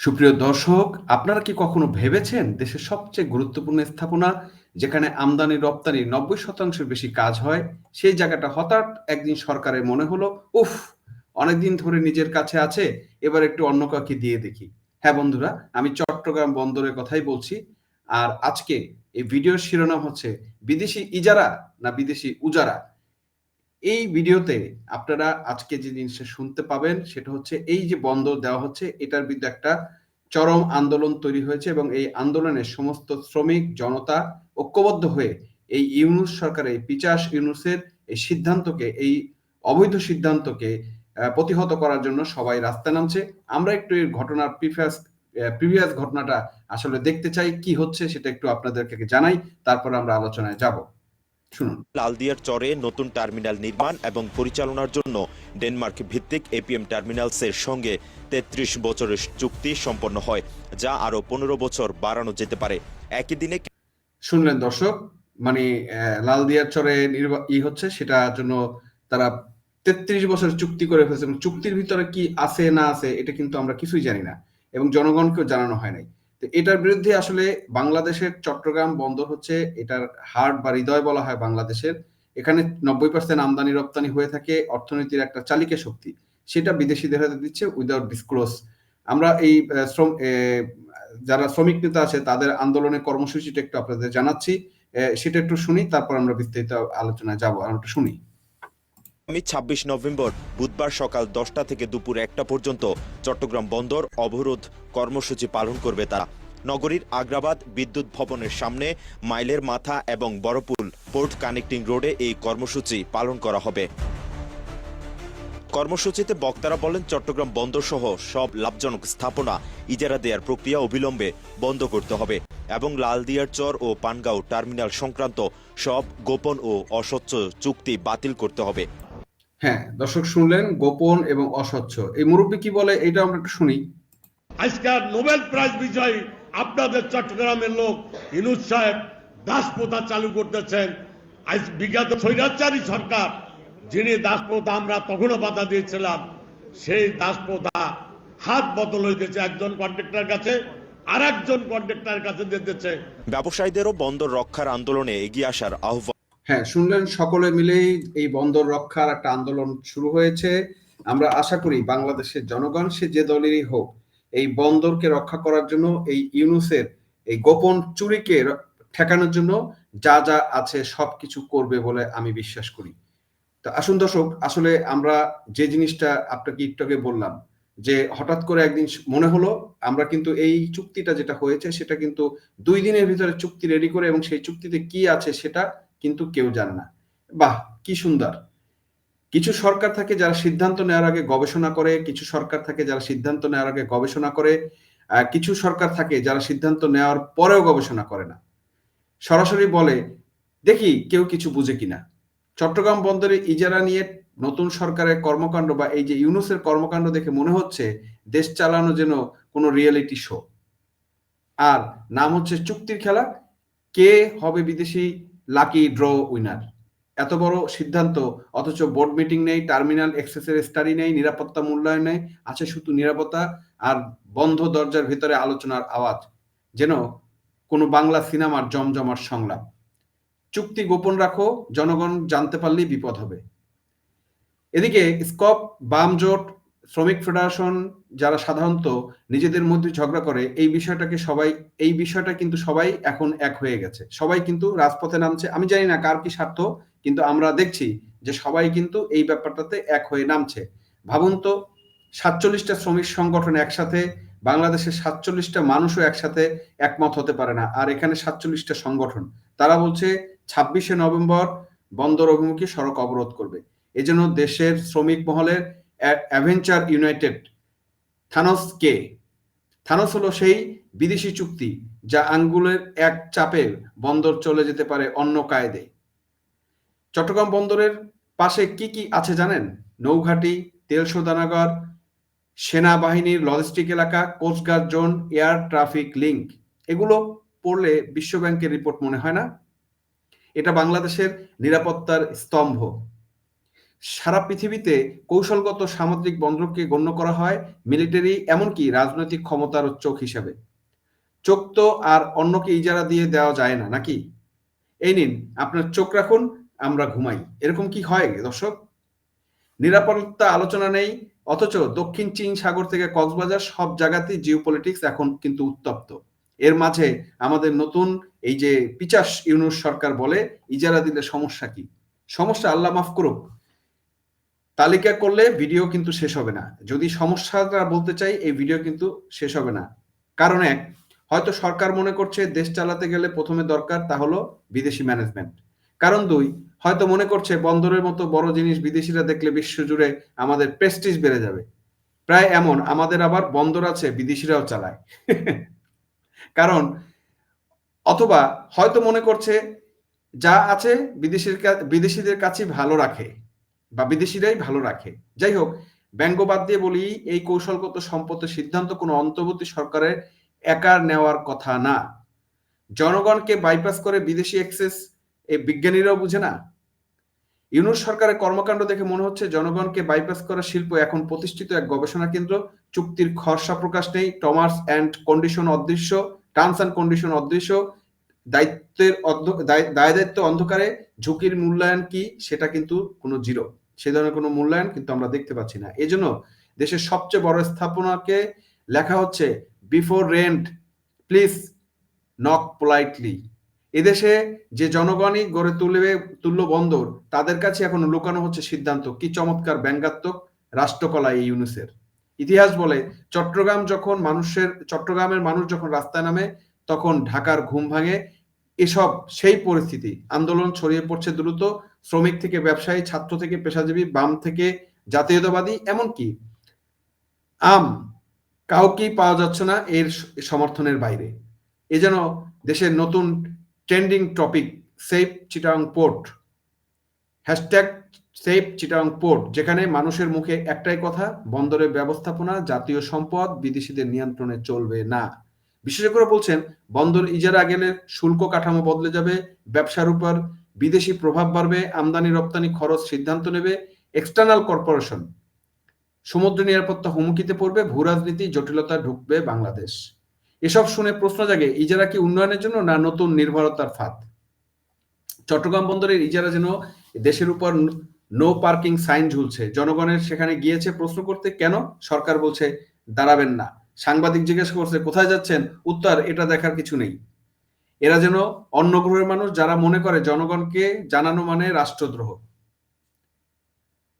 সুপ্রিয় দর্শক, আপনারা কি কখনো ভেবেছেন দেশের সবচেয়ে গুরুত্বপূর্ণ স্থাপনা যেখানে আমদানি, রপ্তানি নব্বই শতাংশের বেশি কাজ হয়, সেই জায়গাটা হঠাৎ একদিন সরকারের মনে হলো, উফ, অনেকদিন ধরে নিজের কাছে আছে, এবার একটু অন্য কাউকে দিয়ে দেখি। হ্যাঁ বন্ধুরা, আমি চট্টগ্রাম বন্দরের কথাই বলছি, আর আজকে এই ভিডিওর শিরোনাম হচ্ছে, বিদেশি ইজারা না বিদেশি উজারা? এই ভিডিওতে আপনারা আজকে যে জিনিসটা শুনতে পাবেন, সেটা হচ্ছে এই যে বন্দর দেওয়া হচ্ছে, এটার বিরুদ্ধে একটা চরম আন্দোলন তৈরি হয়েছে এবং এই আন্দোলনে সমস্ত শ্রমিক, জনতা ঐক্যবদ্ধ হয়ে এই ইউনুস সরকারের, পিচাস ইউনুসের এই সিদ্ধান্তকে, এই অবৈধ সিদ্ধান্তকে প্রতিহত করার জন্য সবাই রাস্তায় নামছে। আমরা একটু এই ঘটনার প্রিভিয়াস প্রিভিয়াস ঘটনাটা আসলে দেখতে চাই, কি হচ্ছে সেটা একটু আপনাদেরকে জানাই, তারপর আমরা আলোচনায় যাব। লালদিয়ার চরে নতুন টার্মিনাল নির্মাণ এবং পরিচালনার জন্য ডেনমার্ক ভিত্তিক এপিএম টার্মিনালসের সঙ্গে তেত্রিশ বছরের চুক্তি সম্পন্ন হয় যা আরও পনেরো বছর বাড়ানো যেতে পারে। একই দিনে শুনলেন দর্শক মানে লালদিয়ার চরে ই হচ্ছে সেটার জন্য তারা তেত্রিশ বছর চুক্তি করে ফেলছে। এবং চুক্তির ভিতরে কি আছে না আছে এটা কিন্তু আমরা কিছুই জানি না। এবং জনগণকেও জানানো হয় নাই। এটার বিরুদ্ধে আসলে বাংলাদেশের চট্টগ্রাম বন্দর হচ্ছে এটার হার্ট বা হৃদয় বলা হয় বাংলাদেশের। এখানে নব্বই পার্সেন্ট আমদানি রপ্তানি হয়ে থাকে, অর্থনীতির একটা চালিকা শক্তি। সেটা বিদেশিদের হাতে দিচ্ছে উইদাউট ডিসক্লোজ আমরা এই শ্রম যারা শ্রমিক নেতা আছে, তাদের আন্দোলনের কর্মসূচিটা একটু আপনাদের জানাচ্ছি। সেটা একটু শুনি, তারপর আমরা বিস্তারিত আলোচনায় যাব আমরা একটু শুনি। আগামী ছাব্বিশ নভেম্বর বুধবার সকাল দশটা থেকে দুপুর একটা পর্যন্ত চট্টগ্রাম বন্দর অবরোধ কর্মসূচি পালন করবে তারা। নগরীর আগ্রাবাদ বিদ্যুৎ ভবনের সামনে মাইলের মাথা এবং বড়পুল পোর্ট কানেক্টিং রোডে এই কর্মসূচি পালন করা হবে। কর্মসূচিতে বক্তারা বলেন, চট্টগ্রাম বন্দর সহ সব লাভজনক স্থাপনা ইজারা দেওয়ার প্রক্রিয়া অবিলম্বে বন্ধ করতে হবে এবং লালদিয়ার চর ও পানগাঁও টার্মিনাল সংক্রান্ত সব গোপন ও অস্বচ্ছ চুক্তি বাতিল করতে হবে। হ্যাঁ দর্শক শুনলেন গোপন এবং অস্বচ্ছ। এই মুরব্বী কি বলে এটা আমরা একটু শুনি। আজকাল নোবেল প্রাইজ বিজয়ী আপনাদের চট্টগ্রামের লোক ইনুজ সাহেব দাসপ্রথা চালু করতেছেন। আজ বিগত স্বৈরাচারী সরকার যিনি দাসপ্রথা আমরা তখনও বাধা দিয়েছিলাম সেই দাসপ্রথা হাত বদল হইতেছে একজন কন্ট্রাক্টর কাছে আর একজন কন্ট্রাক্টর কাছে দিতেছে ব্যবসায়ীদেরও বন্দর রক্ষার আন্দোলনে এগিয়ে আসার আহ্বান হ্যাঁ শুনলেন সকলে মিলেই এই বন্দর রক্ষার একটা আন্দোলন শুরু হয়েছে। আমরা আশা করি বাংলাদেশের জনগণ সে যে দলেরই হোক, এই বন্দরকে রক্ষা করার জন্য, এই ইউনুসের এই গোপন চুরিকে ঠেকানোর জন্য যা যা আছে সবকিছু করবে বলে আমি বিশ্বাস করি। তো আসুন দর্শক, আসলে আমরা যে জিনিসটা আপনাকে আগে বললাম, যে হঠাৎ করে একদিন মনে হলো, আমরা কিন্তু এই চুক্তিটা যেটা হয়েছে সেটা কিন্তু দুই দিনের ভিতরে চুক্তি রেডি করে এবং সেই চুক্তিতে কি আছে সেটা কিন্তু কেউ জানে না। বাহ, কি সুন্দর। কিছু সরকার থাকে যারা সিদ্ধান্ত নেওয়ার আগে গবেষণা করে, কিছু সরকার থাকে যারা সিদ্ধান্ত নেওয়ার আগে গবেষণা করে কিছু সরকার থাকে যারা সিদ্ধান্ত নেওয়ার পরেও গবেষণা করে না। সরাসরি বলে, দেখি কেউ কিছু বুঝে কিনা। চট্টগ্রাম বন্দরে ইজারা নিয়ে নতুন সরকারের কর্মকাণ্ড বা এই যে ইউনুসের কর্মকাণ্ড দেখে মনে হচ্ছে দেশ চালানো যেন কোনো রিয়েলিটি শো আর নাম হচ্ছে চুক্তির খেলা। কে হবে বিদেশি লাকি ড্র উইনার এত বড় সিদ্ধান্ত, অথচ বোর্ড মিটিং নেই টার্মিনাল এক্সেসের স্টাডি নেই, নিরাপত্তা মূল্যায়ন নেই, আছে শুধু নিরাপত্তা আর বন্ধ দরজার ভিতরে আলোচনার আওয়াজ, যেন কোনো বাংলা সিনেমার জমজমার সংলাপ। চুক্তি গোপন রাখো, জনগণ জানতে পারলেই বিপদ হবে। এদিকে স্কপ বাম জোট শ্রমিক ফেডারেশন যারা সাধারণত নিজেদের মধ্যে ঝগড়া করে, এই বিষয়টাকে সবাই, এই বিষয়টা কিন্তু সবাই এখন এক হয়ে গেছে। সবাই কিন্তু রাজপথে নামছে। আমি জানি না কার কি স্বার্থ, কিন্তু আমরা দেখছি যে সবাই কিন্তু এই ব্যাপারটাতে এক হয়ে নামছে। ভাবুন তো, সাতচল্লিশটা শ্রমিক সংগঠন একসাথে, বাংলাদেশের সাতচল্লিশটা মানুষও একসাথে একমত হতে পারে না। আর এখানে সাতচল্লিশটা সংগঠন, তারা বলছে ছাব্বিশে নভেম্বর বন্দর অভিমুখী সড়ক অবরোধ করবে। এজন্য দেশের শ্রমিক মহলের অ্যাভেঞ্চার ইউনাইটেড থানস কে থানস হলো সেই বিদেশি চুক্তি যা আঙ্গুলের এক চাপে বন্দর চলে যেতে পারে অন্য কায়দে চট্টগ্রাম বন্দরের পাশে কি কি আছে জানেন? নৌঘাটি তেল শোধনাগার সেনাবাহিনীর লজিস্টিক এলাকা coastguard zone air traffic link এগুলো পড়লে বিশ্বব্যাংকের রিপোর্ট মনে হয় না? এটা বাংলাদেশের নিরাপত্তার স্তম্ভ। সারা পৃথিবীতে কৌশলগত সামুদ্রিক বন্দরকে গণ্য করা হয় মিলিটারি এমনকি রাজনৈতিক ক্ষমতার চোখ হিসাবে। চোখ তো আর অন্যকে ইজারা দিয়ে দেওয়া যায় না, নাকি? এই নিন, আপনার চোখ রাখুন, আমরা ঘুমাই। এরকম কি হয় দর্শক? নিরাপত্তা আলোচনা নেই, অথচ দক্ষিণ চীন সাগর থেকে কক্সবাজার সব জায়গাতেই জিওপলিটিক্স এখন কিন্তু উত্তপ্ত। এর মাঝে আমাদের নতুন এই যে পিচাস ইউনুস সরকার বলে, ইজারা দিলে সমস্যা কি? সমস্যা আল্লাহ মাফ করুক তালিকা করলে ভিডিও কিন্তু শেষ হবে না। যদি সমস্যাটা বলতে চাই, এই ভিডিও কিন্তু শেষ হবে না। কারণ এক, হয়তো সরকার মনে করছে দেশ চালাতে গেলে প্রথমে দরকার তা হলো বিদেশি ম্যানেজমেন্ট কারণ দুই, হয়তো মনে করছে বন্দরের মতো বড় জিনিস বিদেশিরা দেখলে বিশ্বজুড়ে আমাদের প্রেস্টিজ বেড়ে যাবে। প্রায় এমন, আমাদের আবার বন্দর আছে, বিদেশিরাও চালায়। কারণ, অথবা হয়তো মনে করছে যা আছে বিদেশির বিদেশিদের কাছে ভালো রাখে। বা বিদেশিরাই ভালো রাখে। যাই হোক ব্যঙ্গবাদ দিয়ে বলি, এই কৌশলগত সম্পদের সিদ্ধান্ত কোনো অন্তর্বর্তী সরকারের একার নেওয়ার কথা না। জনগণকে বাইপাস করে বিদেশি এক্সেস এই বিজ্ঞানীরাও বুঝে না। ইউনুস সরকারের কর্মকাণ্ড দেখে মনে হচ্ছে জনগণকে বাইপাস করা শিল্প এখন প্রতিষ্ঠিত এক গবেষণা কেন্দ্র। চুক্তির খরসা প্রকাশ নেই। টমার্স অ্যান্ড কন্ডিশন অদৃশ্য টার্মস অ্যান্ড কন্ডিশন অদৃশ্য, দায়িত্বের দায় দায়িত্ব অন্ধকারে, ঝুঁকির মূল্যায়ন কি, সেটা কিন্তু কোনো জিরো সে ধরনের কোনো মূল্যায়ন কিন্তু আমরা দেখতে পাচ্ছি না। এজন্য দেশের সবচেয়ে বড় স্থাপনাকে লেখা হচ্ছে before rent please knock politely এদেশে যে জনগণই গড়ে তুলবে তুল্য বন্দর, তাদের কাছে এখন লুকানো হচ্ছে সিদ্ধান্ত, কি চমৎকার ব্যঙ্গাত্মক রাষ্ট্রকলা এই ইউনুসের। ইতিহাস বলে, চট্টগ্রাম যখন মানুষের, চট্টগ্রামের মানুষ যখন রাস্তায় নামে, তখন ঢাকার ঘুম ভাঙে এসব সেই পরিস্থিতি। আন্দোলন ছড়িয়ে পড়ছে দ্রুত। শ্রমিক থেকে ব্যবসায়ী, ছাত্র থেকে পেশাজীবী, বাম থেকে জাতীয়তাবাদী, এমনকি আম কাউকেই পাওয়া যাচ্ছে না এর সমর্থনের বাইরে। এ যেন দেশের নতুন trending topic safe Chittagong port. Hashtag safe Chittagong port, যেখানে মানুষের মুখে একটাই কথা, বন্দরের ব্যবস্থাপনা, জাতীয় সম্পদ, বিদেশিদের নিয়ন্ত্রণে চলবে না। বিশেষজ্ঞরা বলছেন, বন্দর ইজারা গেলে শুল্ক কাঠামো বদলে যাবে, ব্যবসার উপর বিদেশি প্রভাব বাড়বে, আমদানি রপ্তানি খরচ সিদ্ধান্ত নেবে এক্সটার্নাল কর্পোরেশন সমুদ্র নিরাপত্তা হুমকিতে পড়বে, ভূ রাজনীতি জটিলতা ঢুকবে বাংলাদেশ। এসব শুনে প্রশ্ন জাগে, ইজারা কি উন্নয়নের জন্য না নতুন নির্ভরতার ফাঁদ? চট্টগ্রাম বন্দরের ইজারা যেন দেশের উপর নো পার্কিং সাইন ঝুলছে। জনগণের সেখানে গিয়েছে প্রশ্ন করতে, কেন? সরকার বলছে, দাঁড়াবেন না। সাংবাদিক জিজ্ঞেস করছে, কোথায় যাচ্ছেন? উত্তর, এটা দেখার কিছু নেই। এরা যেন অন্য গ্রহের মানুষ যারা মনে করে জনগণকে জানানো মানে রাষ্ট্রদ্রোহ।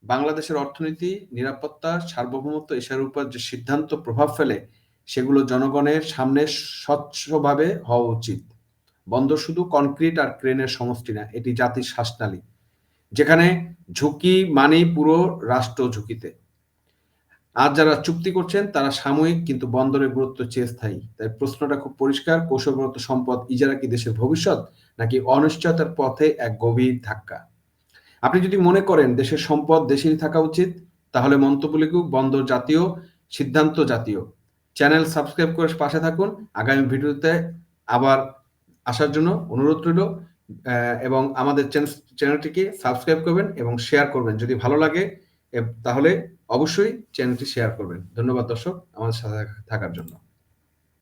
বাংলাদেশের অর্থনীতি, নিরাপত্তা, সার্বভৌমত্ব এসবের উপর যে সিদ্ধান্ত প্রভাব ফেলে, সেগুলো জনগণের সামনে স্বচ্ছভাবে হওয়া উচিত। বন্দর শুধু কনক্রিট আর ক্রেনের সমষ্টি না, এটি জাতির শ্বাসনালী, যেখানে ঝুঁকি মানেই পুরো রাষ্ট্র ঝুঁকিতে। আর যারা চুক্তি করছেন, তারা সাময়িক কিন্তু বন্দরের গুরুত্ব চেয়ে স্থায়ী। তাই প্রশ্নটা খুব পরিষ্কার, কৌশলগত সম্পদ ইজারা কি দেশের ভবিষ্যৎ, নাকি অনিশ্চয়তার পথে এক গভীর ধাক্কা? আপনি যদি মনে করেন দেশের সম্পদ দেশেই থাকা উচিত, তাহলে মন্তব্য লিখুক বন্দর জাতীয়, সিদ্ধান্ত জাতীয়। চ্যানেল সাবস্ক্রাইব করে পাশে থাকুন। আগামী ভিডিওতে আবার আসার জন্য অনুরোধ রইল এবং আমাদের চ্যানেলটিকে সাবস্ক্রাইব করবেন এবং শেয়ার করবেন। যদি ভালো লাগে তাহলে অবশ্যই চ্যানেলটি শেয়ার করবেন। ধন্যবাদ দর্শক আমাদের সাথে থাকার জন্য।